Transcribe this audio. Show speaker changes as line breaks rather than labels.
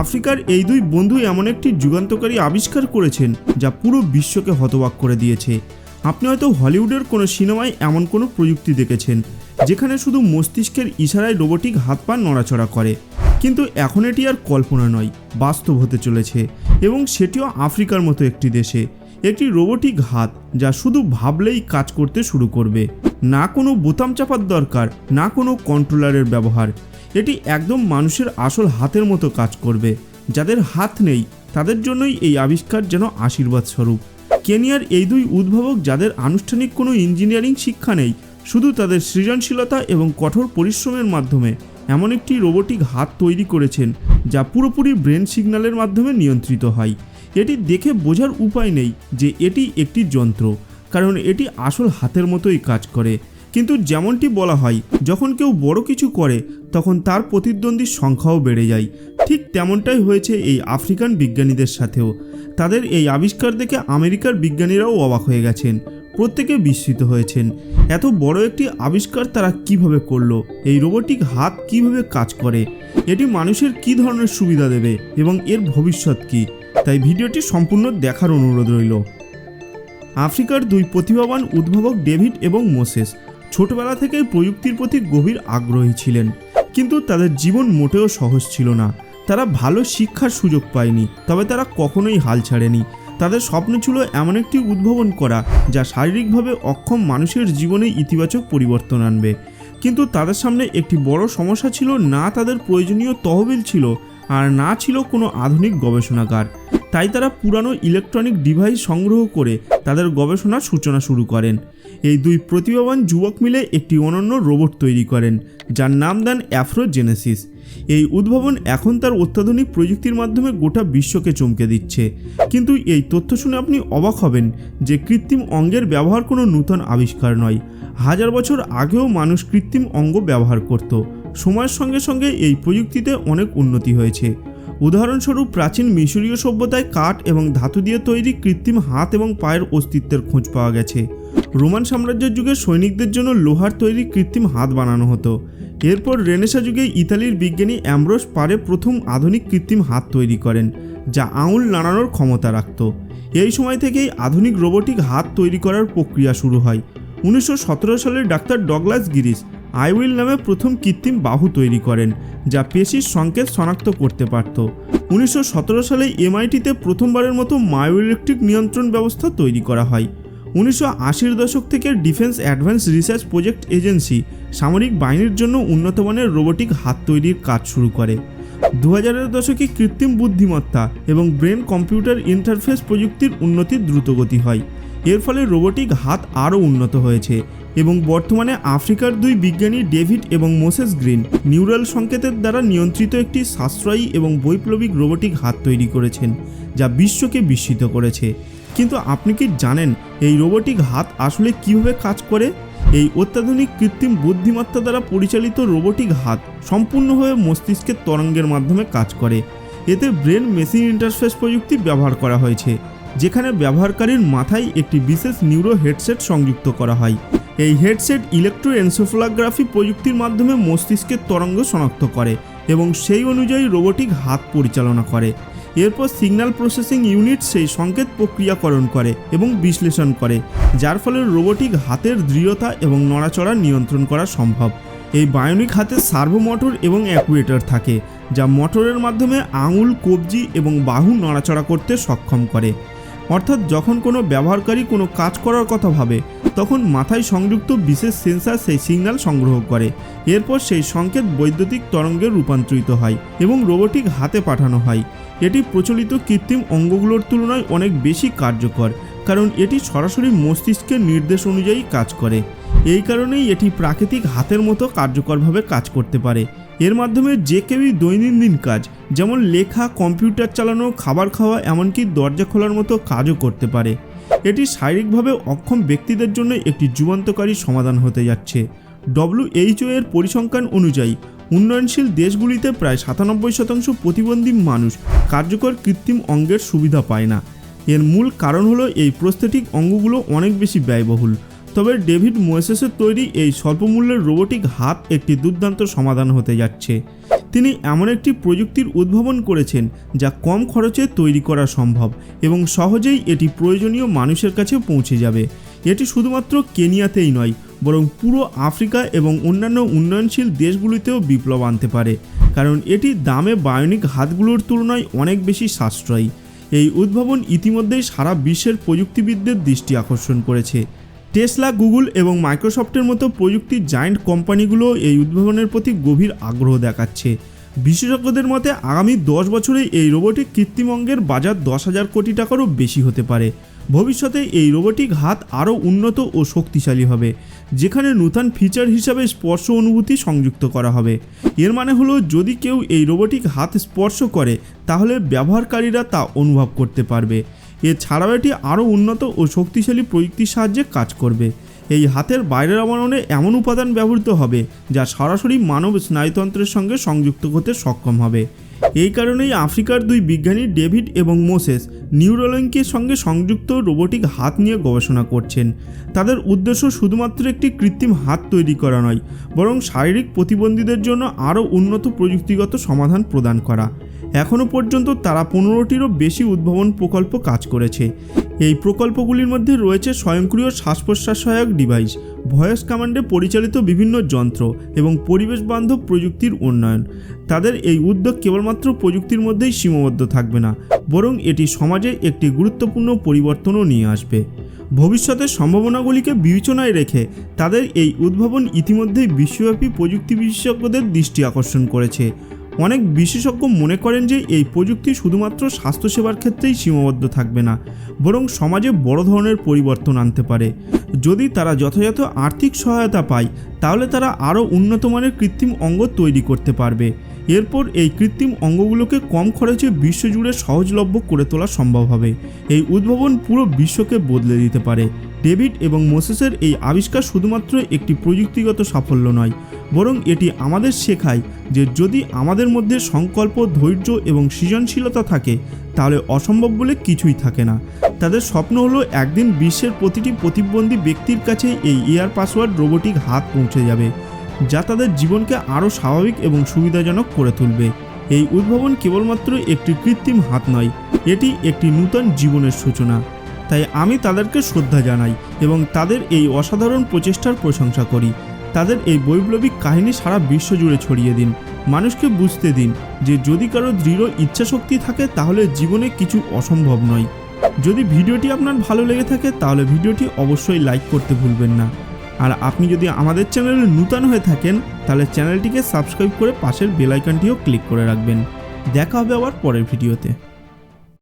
আফ্রিকার এই দুই বন্ধু এমন একটি যুগান্তকারী আবিষ্কার করেছেন যা পুরো বিশ্বকে হতবাক করে দিয়েছে। আপনি হয়তো হলিউডের কোনো সিনেমায় এমন কোনো প্রযুক্তি দেখেছেন, যেখানে শুধু মস্তিষ্কের ইশারায় রোবোটিক হাত পা নড়াচড়া করে। কিন্তু এখন এটি আর কল্পনা নয়, বাস্তব হতে চলেছে এবং সেটিও আফ্রিকার মতো একটি দেশে। একটি রোবোটিক হাত যা শুধু ভাবলেই কাজ করতে শুরু করবে। না কোনো বোতাম চাপার দরকার, না কোনো কন্ট্রোলারের ব্যবহার এটি একদম মানুষের আসল হাতের মতো কাজ করবে। যাদের হাত নেই, তাদের জন্যই এই আবিষ্কার যেন আশীর্বাদ স্বরূপ। কেনিয়ার এই দুই উদ্ভাবক, যাদের আনুষ্ঠানিক কোনো ইঞ্জিনিয়ারিং শিক্ষা নেই, শুধু তাদের সৃজনশীলতা এবং কঠোর পরিশ্রমের মাধ্যমে এমন একটি রোবোটিক হাত তৈরি করেছেন, যা পুরোপুরি ব্রেন সিগন্যালের মাধ্যমে নিয়ন্ত্রিত হয়। এটি দেখে বোঝার উপায় নেই যে এটি একটি যন্ত্র, কারণ এটি আসল হাতের মতোই কাজ করে। কিন্তু যেমনটি বলা হয়, যখন কেউ বড় কিছু করে, তখন তার প্রতিদ্বন্দ্বীর সংখ্যাও বেড়ে যায়। ঠিক তেমনটাই হয়েছে এই আফ্রিকান বিজ্ঞানীদের সাথেও। তাদের এই আবিষ্কার দেখে আমেরিকার বিজ্ঞানীরাও অবাক হয়ে গেছেন, প্রত্যেকে বিস্মিত হয়েছেন। এত বড় একটি আবিষ্কার তারা কীভাবে করল? এই রোবোটিক হাত কীভাবে কাজ করে? এটি মানুষের কি ধরনের সুবিধা দেবে? এবং এর ভবিষ্যৎ কি? তাই ভিডিওটি সম্পূর্ণ দেখার অনুরোধ রইল। আফ্রিকার দুই প্রতিভাবান উদ্ভাবক ডেভিড এবং মোসেস ছোটবেলা থেকেই প্রযুক্তির প্রতি গভীর আগ্রহী ছিলেন। কিন্তু তাদের জীবন মোটেও সহজ ছিল না। তারা ভালো শিক্ষার সুযোগ পায়নি, তবে তারা কখনোই হাল ছাড়েনি। তাদের স্বপ্ন ছিল এমন একটি উদ্ভাবন করা, যা শারীরিকভাবে অক্ষম মানুষের জীবনে ইতিবাচক পরিবর্তন আনবে। কিন্তু তাদের সামনে একটি বড় সমস্যা ছিল না তাদের প্রয়োজনীয় তহবিল ছিল, আর না ছিল কোনো আধুনিক গবেষণাগার। তাই তারা পুরানো ইলেকট্রনিক ডিভাইস সংগ্রহ করে তাদের গবেষণার সূচনা শুরু করেন। এই দুই প্রতিভাবান যুবক মিলে একটি অনন্য রোবট তৈরি করেন, যার নাম দেন অ্যাফ্রোজেনেসিস। এই উদ্ভাবন এখন তার অত্যাধুনিক প্রযুক্তির মাধ্যমে গোটা বিশ্বকে চমকে দিচ্ছে। কিন্তু এই তথ্য শুনে আপনি অবাক হবেন যে কৃত্রিম অঙ্গের ব্যবহার কোনো নূতন আবিষ্কার নয়। হাজার বছর আগেও মানুষ কৃত্রিম অঙ্গ ব্যবহার করত। সময়ের সঙ্গে সঙ্গে এই প্রযুক্তিতে অনেক উন্নতি হয়েছে। উদাহরণস্বরূপ প্রাচীন মিশরীয় সভ্যতায় কাঠ এবং ধাতু দিয়ে তৈরি কৃত্রিম হাত এবং পায়ের অস্তিত্বের খোঁজ পাওয়া গেছে। রোমান সাম্রাজ্যের যুগে সৈনিকদের জন্য লোহার তৈরি কৃত্রিম হাত বানানো হতো। এরপর রেনেসা যুগে ইতালির বিজ্ঞানী অ্যামব্রোস পারে প্রথম আধুনিক কৃত্রিম হাত তৈরি করেন, যা আঙুল নাড়ানোর ক্ষমতা রাখত। এই সময় থেকেই আধুনিক রোবোটিক হাত তৈরি করার প্রক্রিয়া শুরু হয়। উনিশশো সতেরো সালে ডাক্তার ডগলাস গিরিস আইউইল নামে প্রথম কৃত্রিম বাহু তৈরি করেন, যা পেশির সংকেত শনাক্ত করতে পারত। উনিশশো সতেরো সালে এমআইটিতে প্রথমবারের মতো মায়োইলেকট্রিক নিয়ন্ত্রণ ব্যবস্থা তৈরি করা হয়। উনিশশো আশির দশক থেকে defence advance research project agency সামরিক বাহিনীর জন্য উন্নতমানের রোবোটিক হাত তৈরির কাজ শুরু করে। দু হাজারের দশকে কৃত্রিম বুদ্ধিমত্তা এবং ব্রেন কম্পিউটার ইন্টারফেস প্রযুক্তির উন্নতির দ্রুতগতি হয়। এর ফলে রোবোটিক হাত আরও উন্নত হয়েছে এবং বর্তমানে আফ্রিকার দুই বিজ্ঞানী ডেভিড এবং মোসেস গ্রিন নিউরাল সংকেতের দ্বারা নিয়ন্ত্রিত একটি সাশ্রয়ী এবং বৈপ্লবিক রোবোটিক হাত তৈরি করেছেন, যা বিশ্বকে বিস্মিত করেছে। কিন্তু আপনি কি জানেন এই রোবোটিক হাত আসলে কীভাবে কাজ করে? এই অত্যাধুনিক কৃত্রিম বুদ্ধিমত্তা দ্বারা পরিচালিত রোবোটিক হাত সম্পূর্ণভাবে মস্তিষ্কের তরঙ্গের মাধ্যমে কাজ করে। এতে ব্রেন মেশিন ইন্টারফেস প্রযুক্তি ব্যবহার করা হয়েছে, যেখানে ব্যবহারকারীর মাথায় একটি বিশেষ নিউরো হেডসেট সংযুক্ত করা হয়। এই হেডসেট ইলেকট্রো এনসোফোলাগ্রাফি প্রযুক্তির মাধ্যমে মস্তিষ্কের তরঙ্গ শনাক্ত করে এবং সেই অনুযায়ী রোবোটিক হাত পরিচালনা করে। এরপর সিগন্যাল প্রসেসিং ইউনিট সেই সংকেত প্রক্রিয়াকরণ করে এবং বিশ্লেষণ করে, যার ফলে রোবোটিক হাতের দৃঢ়তা এবং নড়াচড়া নিয়ন্ত্রণ করা সম্ভব। এই বায়োনিক হাতে সার্ভো মোটর এবং অ্যাকুয়েটর থাকে, যা মোটরের মাধ্যমে আঙুল, কবজি এবং বাহু নড়াচড়া করতে সক্ষম করে। অর্থাৎ যখন কোনো ব্যবহারকারী কোনো কাজ করার কথা ভাবে, তখন মাথায় সংযুক্ত বিশেষ সেন্সার সেই সিগন্যাল সংগ্রহ করে। এরপর সেই সংকেত বৈদ্যুতিক তরঙ্গে রূপান্তরিত হয় এবং রোবোটিক হাতে পাঠানো হয়। এটি প্রচলিত কৃত্রিম অঙ্গগুলোর তুলনায় অনেক বেশি কার্যকর, কারণ এটি সরাসরি মস্তিষ্কের নির্দেশ অনুযায়ী কাজ করে। এই কারণেই এটি প্রাকৃতিক হাতের মতো কার্যকরভাবে কাজ করতে পারে। এর মাধ্যমে যে কেউই দৈনন্দিন কাজ, যেমন লেখা, কম্পিউটার চালানো, খাবার খাওয়া, এমনকি দরজা খোলার মতো কাজও করতে পারে। এটি শারীরিকভাবে অক্ষম ব্যক্তিদের জন্য একটি যুগান্তকারী সমাধান হতে যাচ্ছে। ডব্লিউএইচও এর পরিসংখ্যান অনুযায়ী, উন্নয়নশীল দেশগুলিতে প্রায় সাতানব্বই শতাংশ প্রতিবন্ধী মানুষ কার্যকর কৃত্রিম অঙ্গের সুবিধা পায় না। এর মূল কারণ হলো এই প্রস্থেটিক অঙ্গগুলো অনেক বেশি ব্যয়বহুল। তবে ডেভিড মোয়েসেসের তৈরি এই স্বল্পমূল্যের রোবোটিক হাত একটি দুর্দান্ত সমাধান হতে যাচ্ছে। তিনি এমন একটি প্রযুক্তির উদ্ভাবন করেছেন যা কম খরচে তৈরি করা সম্ভব এবং সহজেই এটি প্রয়োজনীয় মানুষের কাছে পৌঁছে যাবে। এটি শুধুমাত্র কেনিয়াতেই নয়, বরং পুরো আফ্রিকা এবং অন্যান্য উন্নয়নশীল দেশগুলিতেও বিপ্লব আনতে পারে, কারণ এটি দামে বায়োনিক হাতগুলোর তুলনায় অনেক বেশি সাশ্রয়ী। এই উদ্ভাবন ইতিমধ্যেই সারা বিশ্বের প্রযুক্তিবিদদের দৃষ্টি আকর্ষণ করেছে। টেসলা গুগল এবং মাইক্রোসফটের মতো প্রযুক্তির জায়ান্ট কোম্পানিগুলো এই উদ্ভাবনের প্রতি গভীর আগ্রহ দেখাচ্ছে। বিশেষজ্ঞদের মতে, আগামী দশ বছরে এই রোবোটিক কৃত্রিম অঙ্গের বাজার দশ হাজার কোটি টাকারও বেশি হতে পারে। ভবিষ্যতে এই রোবোটিক হাত আরও উন্নত ও শক্তিশালী হবে, যেখানে নূতন ফিচার হিসাবে স্পর্শ অনুভূতি সংযুক্ত করা হবে। এর মানে হলো, যদি কেউ এই রোবোটিক হাত স্পর্শ করে, তাহলে ব্যবহারকারীরা তা অনুভব করতে পারবে। এছাড়াও এটি আরও উন্নত ও শক্তিশালী প্রযুক্তির সাহায্যে কাজ করবে। এই হাতের বাইরের আবরণে এমন উপাদান ব্যবহৃত হবে যা সরাসরি মানব স্নায়ুতন্ত্রের সঙ্গে সংযুক্ত হতে সক্ষম হবে। এই কারণেই আফ্রিকার দুই বিজ্ঞানী ডেভিড এবং মোসেস নিউরোলিঙ্কের সঙ্গে সংযুক্ত রোবোটিক হাত নিয়ে গবেষণা করছেন। তাদের উদ্দেশ্য শুধুমাত্র একটি কৃত্রিম হাত তৈরি করা নয়, বরং শারীরিক প্রতিবন্ধীদের জন্য আরও উন্নত প্রযুক্তিগত সমাধান প্রদান করা। এখনও পর্যন্ত তারা পনেরোটিরও বেশি উদ্ভাবন প্রকল্প কাজ করেছে। এই প্রকল্পগুলির মধ্যে রয়েছে স্বয়ংক্রিয় শ্বাস প্রশ্বাস সহায়ক ডিভাইস ভয়েস কমান্ডে পরিচালিত বিভিন্ন যন্ত্র এবং পরিবেশ বান্ধব প্রযুক্তির উন্নয়ন। তাদের এই উদ্যোগ কেবলমাত্র প্রযুক্তির মধ্যেই সীমাবদ্ধ থাকবে না, বরং এটি সমাজে একটি গুরুত্বপূর্ণ পরিবর্তনও নিয়ে আসবে। ভবিষ্যতের সম্ভাবনাগুলিকে বিবেচনায় রেখে তাদের এই উদ্ভাবন ইতিমধ্যেই বিশ্বব্যাপী প্রযুক্তি বিশেষজ্ঞদের দৃষ্টি আকর্ষণ করেছে। অনেক বিশেষজ্ঞ মনে করেন যে এই প্রযুক্তি শুধুমাত্র স্বাস্থ্যসেবার ক্ষেত্রেই সীমাবদ্ধ থাকবে না, বরং সমাজে বড় ধরনের পরিবর্তন আনতে পারে। যদি তারা যথাযথ আর্থিক সহায়তা পায়, তাহলে তারা আরও উন্নত মানের কৃত্রিম অঙ্গ তৈরি করতে পারবে। এরপর এই কৃত্রিম অঙ্গগুলোকে কম খরচে বিশ্বজুড়ে সহজলভ্য করে তোলা সম্ভব হবে। এই উদ্ভাবন পুরো বিশ্বকে বদলে দিতে পারে। ডেভিড এবং মোসেসের এই আবিষ্কার শুধুমাত্র একটি প্রযুক্তিগত সাফল্য নয়, বরং এটি আমাদের শেখায় যে যদি আমাদের মধ্যে সংকল্প, ধৈর্য এবং সৃজনশীলতা থাকে, তাহলে অসম্ভব বলে কিছুই থাকে না। তাদের স্বপ্ন হলো একদিন বিশ্বের প্রতিটি প্রতিবন্ধী ব্যক্তির কাছে এই এয়ার পাসওয়ার্ড রোবোটিক হাত পৌঁছে যাবে। যা তাদের জীবনকে আরও স্বাভাবিক এবং সুবিধাজনক করে তুলবে। এই উদ্ভাবন কেবলমাত্র একটি কৃত্রিম হাত নয়, এটি একটি নূতন জীবনের সূচনা। তাই আমি তাদেরকে শ্রদ্ধা জানাই এবং তাদের এই অসাধারণ প্রচেষ্টার প্রশংসা করি। তাদের এই বৈপ্লবিক কাহিনী সারা বিশ্ব জুড়ে ছড়িয়ে দিন, মানুষকে বুঝতে দিন যে যদি কারও দৃঢ় ইচ্ছাশক্তি থাকে তাহলে জীবনে কিছু অসম্ভব নয়। যদি ভিডিওটি আপনার ভালো লেগে থাকে তাহলে ভিডিওটি অবশ্যই লাইক করতে ভুলবেন না। আর আপনি যদি আমাদের চ্যানেলে নূতন হয়ে থাকেন, তাহলে চ্যানেলটিকে সাবস্ক্রাইব করে পাশের বেল আইকনটিও ক্লিক করে রাখবেন। দেখা হবে আবার পরের ভিডিওতে।